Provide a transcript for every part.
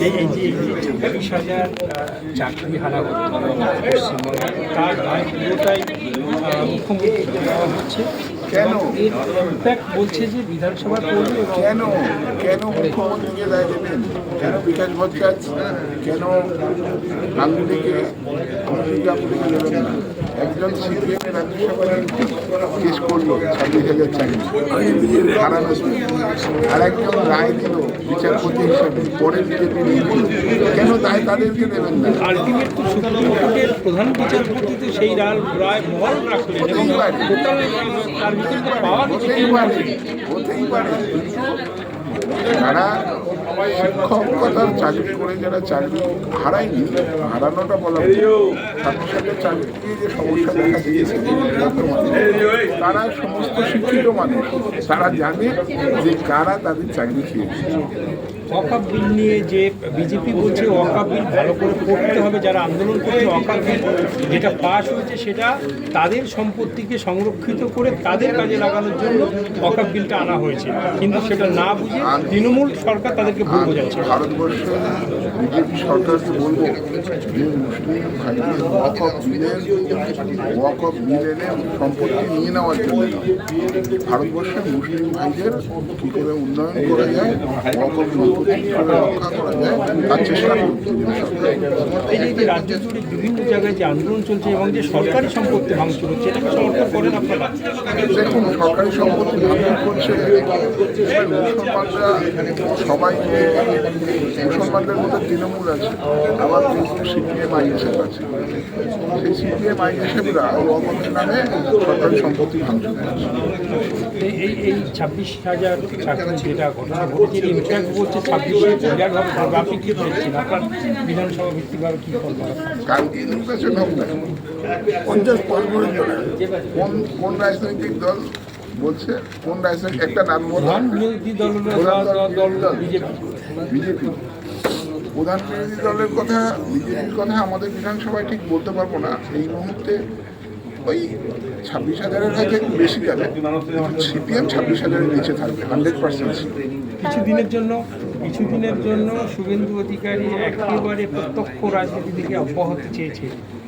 এই যে ছাব্বিশ হাজার চাকরি হারা পশ্চিমবঙ্গে। তার দায় পুরোটাই আহ, দেওয়া হচ্ছে। কেন? এর ইম্প্যাক্ট বলছে যে বিধানসভা করবে কেন? কেন মুখ্যমন্ত্রীকে দায় দেবেন? কেন বিকাশ ভট্টাচ কেন গাঙ্গুলিকে গাঙ্গুলিকে দেবেন না। একজন সিপিএম এর রাজ্যসভায় কেস করল ছাব্বিশ হাজার চাকরি। হারানো আর একজন রায় দিল বিচারপতি হিসেবে পরে বিজেপি কেন তাই তাদেরকে দেবেন না? আলটিমেট তো সুপ্রিম কোর্টের প্রধান বিচারপতি তো সেই রায় রায় রাখলেন এবং হতেই পারে। তার ভিতরে পাওয়া হতেই পারে। হতেই পারে। যারা শিক্ষকতার চাকরি করে, যারা চাকরি হারায়নি, হারানোটা বলা। সাথে সাথে চাকরি যে সমস্যা দেখা দিয়েছে তারা সমস্ত শিক্ষিত মানুষ তারা জানে যে কারা তাদের চাকরি খেয়েছে বিল নিয়ে যে বিজেপি বলছে ওয়াকাপ বিল ভালো করে পড়তে হবে, যারা আন্দোলন করছে ওয়াকাপ বিল যেটা পাস হয়েছে সেটা তাদের সম্পত্তিকে সংরক্ষিত করে তাদের কাজে লাগানোর জন্য ওয়াকাপ বিলটা আনা হয়েছে। কিন্তু সেটা না বুঝে তৃণমূল সরকার তাদেরকে ভুল বোঝাচ্ছে। বিজেপি বলব? যে মুসলিম বিলের বিল এনে সম্পত্তি নিয়ে নেওয়ার জন্য ভারতবর্ষের মুসলিম ভাইদের কী করে উন্নয়ন করা যায়? তার চেষ্টা যে- যে রাজ্য জুড়ে বিভিন্ন জায়গায় যে আন্দোলন চলছে এবং যে সরকারি সম্পত্তি ভাঙচুর হচ্ছে, এটাকে সমর্থন করেন দেখুন, সরকারি সম্পত্তি ভাঙচুর করছে। সবাই মুসলমানদের মধ্যে তৃণমূল আছে, আবার কিন্তু সিপিএম, আইএসএফ আছে। সেই সিপিএম আইএসএফরা ওয়াকফের নামে সরকারি সম্পত্তি ভাঙচুর এই ছাব্বিশ হাজার চাকরি যেটা ঘটনা ঘটেছে ইম্প্যাক্ট বলছে ছাব্বিশে বিরাটভাবে পড়বে আপনি কী দেখছেন আপনার বিধানসভা ভিত্তিকভাবে কী করব কালকে নির্বাচন হোক না পঞ্চাশ জন্য কোন কোন রাজনৈতিক দল বলছে কোন রাজনৈতিক একটা নাম প্রধান বিরোধী দল বিজেপি। প্রধান বিরোধী দলের কথা বিজেপির কথা আমাদের বিধানসভায় ঠিক বলতে পারব না। এই মুহূর্তে ওই ছাব্বিশ হাজারের হয়তো একটু বেশি যাবে। সিপিএম ছাব্বিশ হাজারের নিচে থাকবে হান্ড্রেড পার্সেন্ট কিছুদিনের জন্য কিছুদিনের জন্য শুভেন্দু অধিকারী একেবারে প্রত্যক্ষ রাজনীতি থেকে অব্যাহতি চেয়েছে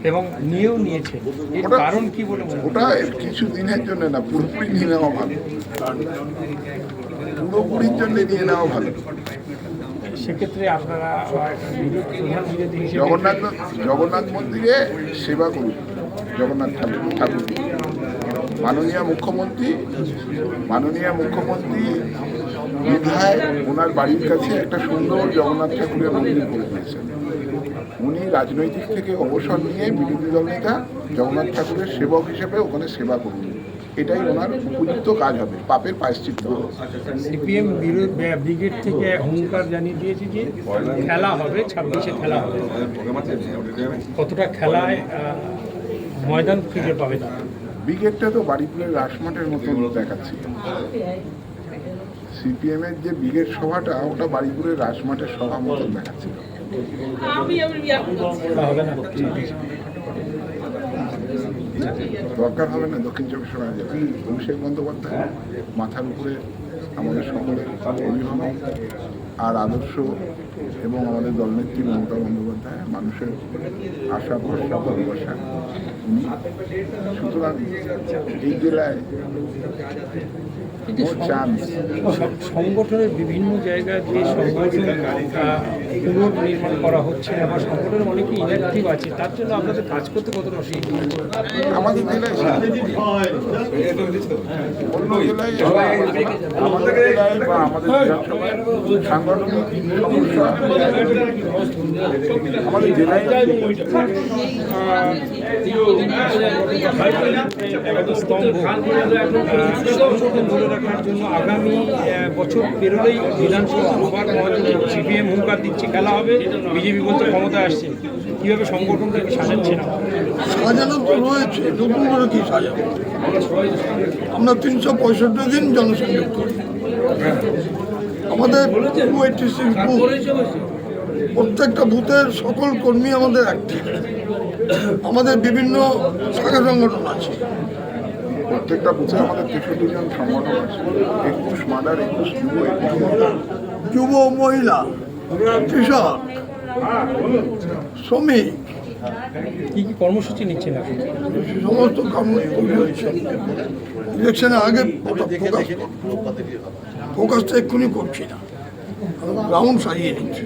এবং নিয়েও নিয়েছে। এর কারণ কি বলে ওটা কিছু দিনের জন্য না পুরোপুরি নিয়ে নেওয়া ভালো। পুরোপুরির জন্য নিয়ে নেওয়া ভালো। সেক্ষেত্রে জগন্নাথ জগন্নাথ মন্দিরে সেবা করুন। জগন্নাথ ঠাকুর ঠাকুর। মাননীয় মুখ্যমন্ত্রী মাননীয় মুখ্যমন্ত্রী দীঘায় ওনার বাড়ির কাছে একটা সুন্দর জগন্নাথ ঠাকুরের মন্দির করে দিয়েছেন। উনি রাজনৈতিক থেকে অবসর নিয়ে বিরোধী দল নেতা জগন্নাথ ঠাকুরের সেবক হিসেবে ওখানে সেবা করুন। এটাই ওনার উপযুক্ত কাজ হবে পাপের পায়শ্চিত্ত হবে সিপিএম ব্রিগেড থেকে হুঙ্কার জানিয়ে দিয়েছে যে খেলা হবে ছাব্বিশে খেলা হবে। কতটা খেলায় ময়দান খুঁজে পাবে ব্রিগেডটা তো বাড়িপুরের রাসমাটের মতন দেখাচ্ছে। সিপিএম এর যে ব্রিগেড সভাটা ওটা বাড়িপুরের রাসমাটের সভা মতন দেখাচ্ছে। খেলা হবে না দরকার হবে না দক্ষিণ চব্বিশ পরগনা যাবে। অভিষেক বন্দ্যোপাধ্যায় মাথার উপরে আমাদের সকলের অভিভাবক আর আদর্শ এবং আমাদের দলনেত্রী মমতা বন্দ্যোপাধ্যায় মানুষের আশা ভরসা ভালোবাসা উনি। সুতরাং এই জেলায় সংগঠনের বিভিন্ন জায়গায় যে সংগঠন আহ, পুনর্নির্মাণ করা হচ্ছে না সংগঠনের অনেকে ইনঅ্যাক্টিভ আছে তার জন্য আপনাদের কাজ করতে কতটা অসুবিধা? আমাদের জেলায় অন্য জেলায় বা আমাদের সাংগঠনিক সমস্যা আমাদের জেলায় স্তম্ভ ধরে রাখার জন্য আগামী বছর পেরোলেই বিধানসভা সিপিএম হুঙ্কার দিচ্ছে। খেলা হবে বিজেপি বলতে ক্ষমতা আসছে। কীভাবে সংগঠনটাকে সাজাচ্ছে না? সাজানো তো রয়েছে নতুন করে কি সাজাবো? আমরা তিনশো পঁয়ষট্টি দিন জনসংযোগ করি। আমাদের টু এইটি সিক্স বুথ প্রত্যেকটা বুথের সকল কর্মী আমাদের অ্যাক্টিভ আমাদের বিভিন্ন শাখা সংগঠন আছে। প্রত্যেকটা বুথে আমাদের তেষট্টি জন সংগঠন আছে। একুশ মাদার একুশ যুব। যুব মহিলা কৃষক শ্রমিক। কি কি কর্মসূচি নিচ্ছেন সমস্ত তৈরি হচ্ছে। ইলেকশনের আগে ফোকাসটা এক্ষুনি করছি না। গ্রাউন্ড সারিয়ে নিচ্ছে।